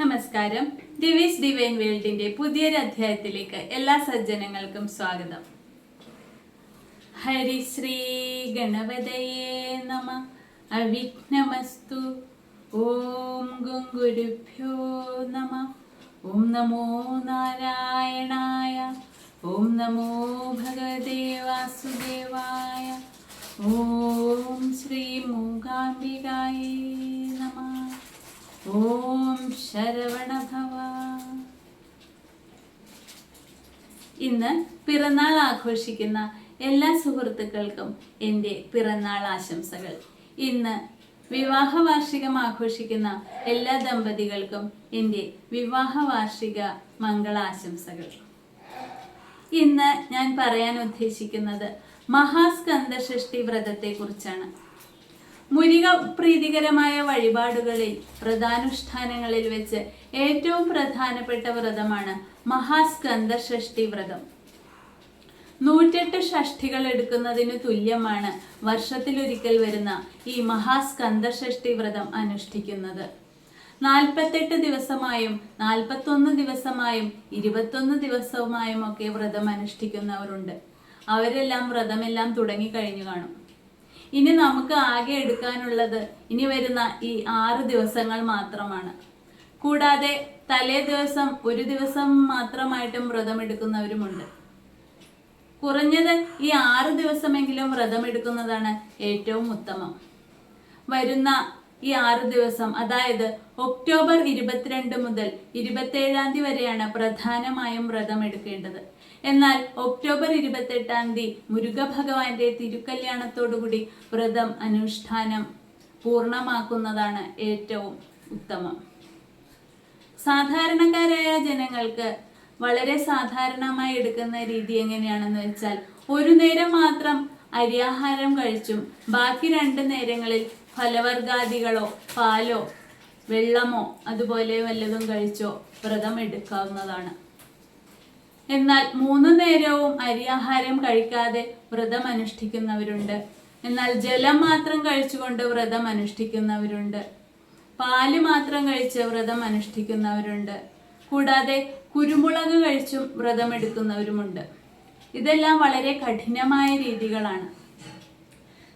നമസ്കാരം. Device divine വേൾഡിന്റെ പുതിയൊരു അധ്യായത്തിലേക്ക് എല്ലാ സജ്ജനങ്ങൾക്കും സ്വാഗതം. ഹരിശ്രീ ഗണപതയേ നമ. അവിഘ്നമസ്തു. ഓം ഗുരുഭ്യോ നമ. ഓം നമോ നാരായണായ. ഓം നമോ ഭഗവതേ വാസുദേവായ. ഓം ശ്രീ മൂകാംബികായേ നമ. ഓം ശരവണഭവ. ഇന്ന് പിറന്നാൾ ആഘോഷിക്കുന്ന എല്ലാ സുഹൃത്തുക്കൾക്കും എന്റെ പിറന്നാൾ ആശംസകൾ. ഇന്ന് വിവാഹ വാർഷികം ആഘോഷിക്കുന്ന എല്ലാ ദമ്പതികൾക്കും എന്റെ വിവാഹ വാർഷിക മംഗളാശംസകൾ. ഇന്ന് ഞാൻ പറയാൻ ഉദ്ദേശിക്കുന്നത് മഹാസ്കന്ധ ഷഷ്ടി വ്രതത്തെ കുറിച്ചാണ് മുരിക പ്രീതികരമായ വഴിപാടുകളിൽ വ്രതാനുഷ്ഠാനങ്ങളിൽ വെച്ച് ഏറ്റവും പ്രധാനപ്പെട്ട വ്രതമാണ് മഹാസ്കന്ധ ഷഷ്ടി വ്രതം. നൂറ്റെട്ട് ഷഷ്ടികൾ എടുക്കുന്നതിന് തുല്യമാണ് വർഷത്തിലൊരിക്കൽ വരുന്ന ഈ മഹാസ്കന്ധ ഷഷ്ടി വ്രതം അനുഷ്ഠിക്കുന്നത്. നാൽപ്പത്തെട്ട് ദിവസമായും നാൽപ്പത്തൊന്ന് ദിവസമായും ഇരുപത്തൊന്ന് ദിവസവുമായും ഒക്കെ വ്രതം അനുഷ്ഠിക്കുന്നവരുണ്ട്. അവരെല്ലാം വ്രതമെല്ലാം തുടങ്ങിക്കഴിഞ്ഞു കാണും. ഇനി നമുക്ക് ആകെ എടുക്കാനുള്ളത് ഇനി വരുന്ന ഈ ആറ് ദിവസങ്ങൾ മാത്രമാണ്. കൂടാതെ തലേ ദിവസം ഒരു ദിവസം മാത്രമായിട്ടും വ്രതം എടുക്കുന്നവരുമുണ്ട് കുറഞ്ഞത് ഈ ആറ് ദിവസമെങ്കിലും വ്രതം എടുക്കുന്നതാണ് ഏറ്റവും ഉത്തമം. വരുന്ന ഈ ആറ് ദിവസം അതായത് ഒക്ടോബർ ഇരുപത്തിരണ്ട് മുതൽ ഇരുപത്തേഴാം തീയതി വരെയാണ് പ്രധാനമായും വ്രതം എടുക്കേണ്ടത് എന്നാൽ ഒക്ടോബർ ഇരുപത്തെട്ടാം തീയതി മുരുക ഭഗവാന്റെ തിരുക്കല്യാണത്തോടുകൂടി വ്രതം അനുഷ്ഠാനം പൂർണമാക്കുന്നതാണ് ഏറ്റവും ഉത്തമം. സാധാരണക്കാരായ ജനങ്ങൾക്ക് വളരെ സാധാരണമായി എടുക്കുന്ന രീതി എങ്ങനെയാണെന്ന് വെച്ചാൽ ഒരു നേരം മാത്രം അരിയാഹാരം കഴിച്ചും ബാക്കി രണ്ട് നേരങ്ങളിൽ ഫലവർഗാദികളോ പാലോ വെള്ളമോ അതുപോലെ വല്ലതും കഴിച്ചോ വ്രതം എടുക്കാവുന്നതാണ്. എന്നാൽ മൂന്നു നേരവും അരിയാഹാരം കഴിക്കാതെ വ്രതം അനുഷ്ഠിക്കുന്നവരുണ്ട്. എന്നാൽ ജലം മാത്രം കഴിച്ചുകൊണ്ട് വ്രതം അനുഷ്ഠിക്കുന്നവരുണ്ട്. പാൽ മാത്രം കഴിച്ച് വ്രതം അനുഷ്ഠിക്കുന്നവരുണ്ട്. കൂടാതെ കുരുമുളക് കഴിച്ചും വ്രതം എടുക്കുന്നവരുമുണ്ട്. ഇതെല്ലാം വളരെ കഠിനമായ രീതികളാണ്.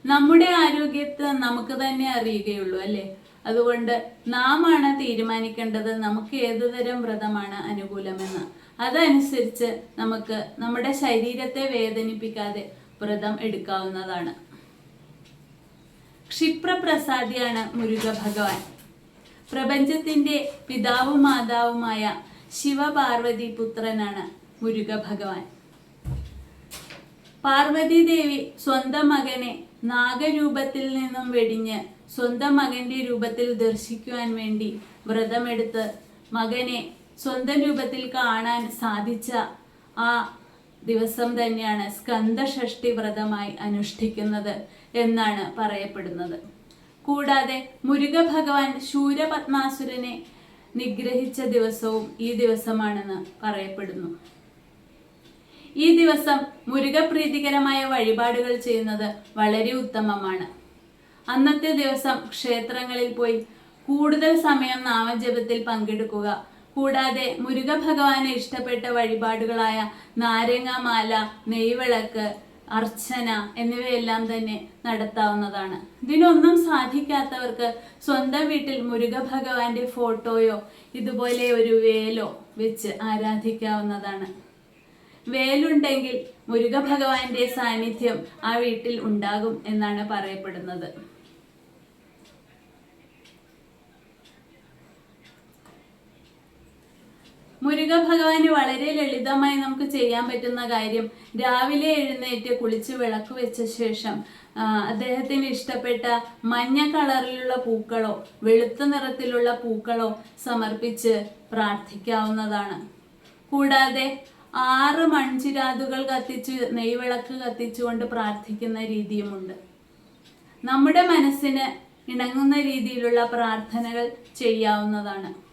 നമ്മുടെ ആരോഗ്യത്തെ നമുക്ക് തന്നെ അറിയുകയുള്ളൂ അല്ലേ? അതുകൊണ്ട് നാം ആണ് തീരുമാനിക്കേണ്ടത് നമുക്ക് ഏതുതരം വ്രതമാണ് അനുകൂലമെന്ന്. അതനുസരിച്ച് നമുക്ക് നമ്മുടെ ശരീരത്തെ വേദനിപ്പിക്കാതെ വ്രതം എടുക്കാവുന്നതാണ്. ക്ഷിപ്രപ്രസാദിയാണ് മുരുക ഭഗവാൻ പ്രപഞ്ചത്തിന്റെ പിതാവും മാതാവുമായ ശിവപാർവതി പുത്രനാണ് മുരുക ഭഗവാൻ പാർവതി ദേവി സ്വന്തം മകനെ നാഗരൂപത്തിൽ നിന്നും വെടിഞ്ഞ് സ്വന്തം മകന്റെ രൂപത്തിൽ ദർശിക്കുവാൻ വേണ്ടി വ്രതമെടുത്ത് മകനെ സ്വന്തം രൂപത്തിൽ കാണാൻ സാധിച്ച ആ ദിവസം തന്നെയാണ് സ്കന്ദഷഷ്ടി വ്രതമായി അനുഷ്ഠിക്കുന്നത് എന്നാണ് പറയപ്പെടുന്നത്. കൂടാതെ മുരുക ഭഗവാൻ ശൂരപത്മാസുരനെ നിഗ്രഹിച്ച ദിവസവും ഈ ദിവസമാണെന്ന് പറയപ്പെടുന്നു. ഈ ദിവസം മുരുകപ്രീതികരമായ വഴിപാടുകൾ ചെയ്യുന്നത് വളരെ ഉത്തമമാണ്. അന്നത്തെ ദിവസം ക്ഷേത്രങ്ങളിൽ പോയി കൂടുതൽ സമയം നാമജപത്തിൽ പങ്കെടുക്കുക കൂടാതെ മുരുക ഭഗവാനെ ഇഷ്ടപ്പെട്ട വഴിപാടുകളായ നാരങ്ങാമാല നെയ്വിളക്ക് അർച്ചന എന്നിവയെല്ലാം തന്നെ നടത്താവുന്നതാണ്. ഇതിനൊന്നും സാധിക്കാത്തവർക്ക് സ്വന്തം വീട്ടിൽ മുരുക ഭഗവാന്റെ ഫോട്ടോയോ ഇതുപോലെ ഒരു വേലോ വെച്ച് ആരാധിക്കാവുന്നതാണ്. വേലുണ്ടെങ്കിൽ മുരുക ഭഗവാന്റെ സാന്നിധ്യം ആ വീട്ടിൽ ഉണ്ടാകും എന്നാണ് പറയപ്പെടുന്നത്. മുരുക ഭഗവാന് വളരെ ലളിതമായി നമുക്ക് ചെയ്യാൻ പറ്റുന്ന കാര്യം രാവിലെ എഴുന്നേറ്റ് കുളിച്ച് വിളക്ക് വെച്ച ശേഷം അദ്ദേഹത്തിന് ഇഷ്ടപ്പെട്ട മഞ്ഞ കളറിലുള്ള പൂക്കളോ വെളുത്ത നിറത്തിലുള്ള പൂക്കളോ സമർപ്പിച്ച് പ്രാർത്ഥിക്കാവുന്നതാണ്. കൂടാതെ ആറ് മൺചിരാതുകൾ കത്തിച്ച് നെയ്വിളക്ക് കത്തിച്ചുകൊണ്ട് പ്രാർത്ഥിക്കുന്ന രീതിയുമുണ്ട്. നമ്മുടെ മനസ്സിന് ഇണങ്ങുന്ന രീതിയിലുള്ള പ്രാർത്ഥനകൾ ചെയ്യാവുന്നതാണ്.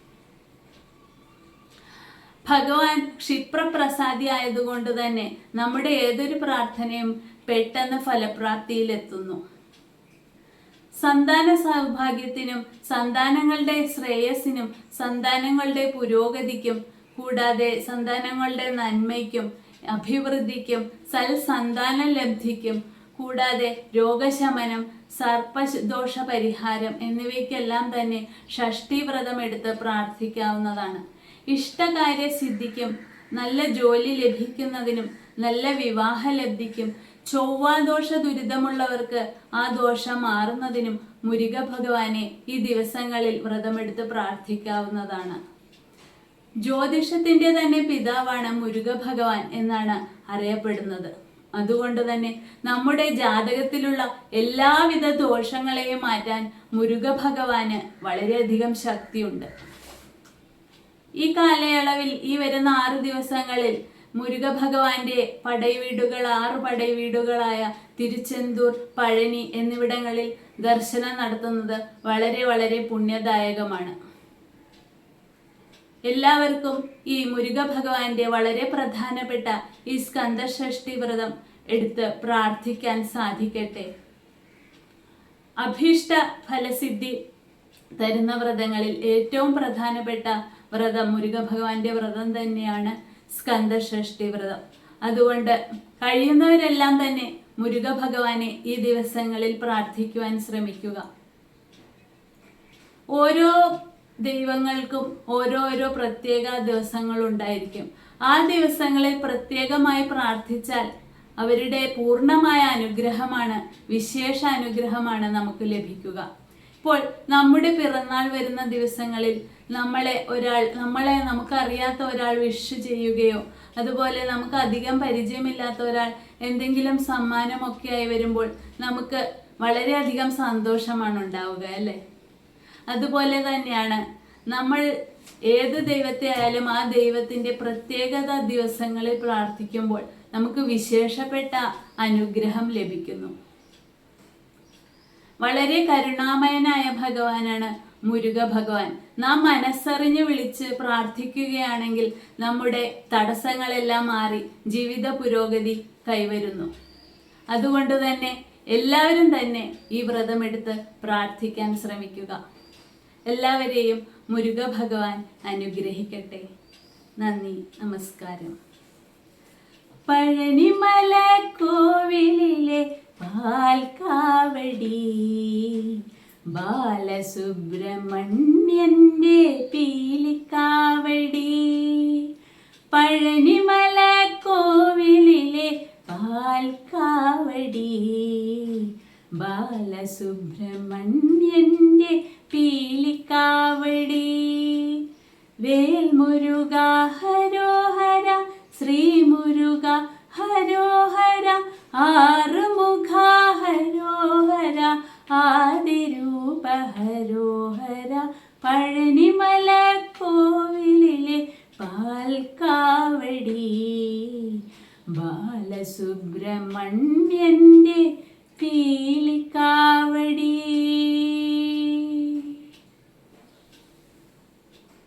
ഭഗവാൻ ക്ഷിപ്രപ്രസാദി ആയതുകൊണ്ട് തന്നെ നമ്മുടെ ഏതൊരു പ്രാർത്ഥനയും പെട്ടെന്ന് ഫലപ്രാപ്തിയിലെത്തുന്നു. സന്താന സൗഭാഗ്യത്തിനും സന്താനങ്ങളുടെ ശ്രേയസിനും സന്താനങ്ങളുടെ പുരോഗതിക്കും കൂടാതെ സന്താനങ്ങളുടെ നന്മയ്ക്കും അഭിവൃദ്ധിക്കും സൽസന്താന ലബ്ധിക്കും കൂടാതെ രോഗശമനം സർപ്പദോഷ പരിഹാരം എന്നിവയ്ക്കെല്ലാം തന്നെ ഷഷ്ടി വ്രതം എടുത്ത് പ്രാർത്ഥിക്കാവുന്നതാണ്. ഇഷ്ടകാര്യ സിദ്ധിക്കും നല്ല ജോലി ലഭിക്കുന്നതിനും നല്ല വിവാഹ ലബ്ധിക്കും ചൊവ്വാദോഷ ദുരിതമുള്ളവർക്ക് ആ ദോഷം മാറുന്നതിനും മുരുക ഭഗവാനെ ഈ ദിവസങ്ങളിൽ വ്രതമെടുത്ത് പ്രാർത്ഥിക്കാവുന്നതാണ്. ജ്യോതിഷത്തിന്റെ തന്നെ പിതാവാണ് മുരുക ഭഗവാൻ എന്നാണ് അറിയപ്പെടുന്നത്. അതുകൊണ്ട് തന്നെ നമ്മുടെ ജാതകത്തിലുള്ള എല്ലാവിധ ദോഷങ്ങളെയും മാറ്റാൻ മുരുക ഭഗവാന് വളരെയധികം ശക്തിയുണ്ട്. ഈ കാലയളവിൽ ഈ വരുന്ന ആറ് ദിവസങ്ങളിൽ മുരുക ഭഗവാന്റെ പടൈവീടുകൾ ആറ് പടൈവീടുകളായ തിരുച്ചെന്തൂർ പഴനി എന്നിവിടങ്ങളിൽ ദർശനം നടത്തുന്നത് വളരെ വളരെ പുണ്യദായകമാണ്. എല്ലാവർക്കും ഈ മുരുക ഭഗവാന്റെ വളരെ പ്രധാനപ്പെട്ട ഈ സ്കന്ദഷഷ്ടി വ്രതം എടുത്ത് പ്രാർത്ഥിക്കാൻ സാധിക്കട്ടെ. അഭീഷ്ട ഫലസിദ്ധി തരുന്ന വ്രതങ്ങളിൽ ഏറ്റവും പ്രധാനപ്പെട്ട വ്രതം. മുരുക ഭഗവാന്റെ വ്രതം തന്നെയാണ് സ്കന്ദഷ്ഠി വ്രതം. അതുകൊണ്ട് കഴിയുന്നവരെല്ലാം തന്നെ മുരുക ഭഗവാനെ ഈ ദിവസങ്ങളിൽ പ്രാർത്ഥിക്കുവാൻ ശ്രമിക്കുക. ഓരോ ദൈവങ്ങൾക്കും ഓരോരോ പ്രത്യേക ദിവസങ്ങൾ ഉണ്ടായിരിക്കും ആ ദിവസങ്ങളിൽ പ്രത്യേകമായി പ്രാർത്ഥിച്ചാൽ അവരുടെ പൂർണമായ അനുഗ്രഹമാണ് വിശേഷ അനുഗ്രഹമാണ് നമുക്ക് ലഭിക്കുക. ഇപ്പോൾ നമ്മുടെ പിറന്നാൾ വരുന്ന ദിവസങ്ങളിൽ നമ്മളെ ഒരാൾ നമ്മളെ നമുക്കറിയാത്ത ഒരാൾ വിഷ് ചെയ്യുകയോ അതുപോലെ നമുക്ക് അധികം പരിചയമില്ലാത്ത ഒരാൾ എന്തെങ്കിലും സമ്മാനമൊക്കെ ആയി വരുമ്പോൾ നമുക്ക് വളരെയധികം സന്തോഷമാണ് ഉണ്ടാവുക അല്ലേ? അതുപോലെ തന്നെയാണ് നമ്മൾ ഏത് ദൈവത്തെ ആയാലും ആ ദൈവത്തിന്റെ പ്രത്യേകത ദിവസങ്ങളിൽ പ്രാർത്ഥിക്കുമ്പോൾ നമുക്ക് വിശേഷപ്പെട്ട അനുഗ്രഹം ലഭിക്കുന്നു. വളരെ കരുണാമയനായ ഭഗവാനാണ് മുരുക ഭഗവാൻ നാം മനസ്സറിഞ്ഞ് വിളിച്ച് പ്രാർത്ഥിക്കുകയാണെങ്കിൽ നമ്മുടെ തടസ്സങ്ങളെല്ലാം മാറി ജീവിത പുരോഗതി കൈവരുന്നു. അതുകൊണ്ട് തന്നെ എല്ലാവരും തന്നെ ഈ വ്രതമെടുത്ത് പ്രാർത്ഥിക്കാൻ ശ്രമിക്കുക. എല്ലാവരെയും മുരുക ഭഗവാൻ അനുഗ്രഹിക്കട്ടെ. നന്ദി നമസ്കാരം. പഴനിമല കോവിലിലെ പാൽക്കാവടി. ബാലസുബ്രഹ്മണ്യന്റെ പീലിക്കാവടി. പഴനിമല കോവിലിലെ പാൽക്കാവടി. ബാലസുബ്രഹ്മണ്യന്റെ പീലിക്കാവടി. വേൽമുരുക ഹരോഹര ശ്രീമുരുക ഹരോഹര ആറുമുഖ ഹരോഹര ആദിരൂപ ഹരോഹര പഴനിമല കോവിലിലെ പാൽക്കാവടി. ബാലസുബ്രഹ്മണ്യന്റെ